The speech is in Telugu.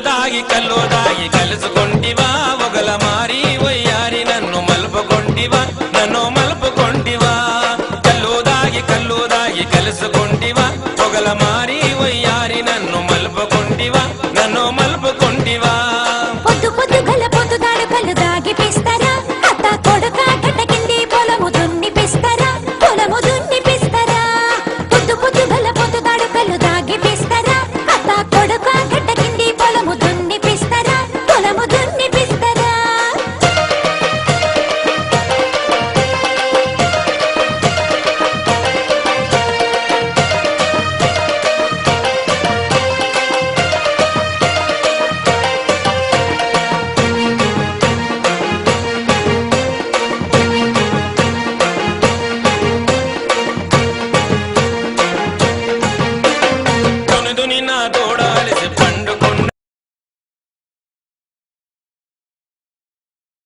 దాగి కల్లు దాగి కలుసుకొంటివా? ఒకల మారి వయ్యారి నన్ను మలుపుకొంటివా? నన్ను మలుపుకొంటివా? కల్లు దాగి కల్లు దాగి కలుసుకొంటివా? dólares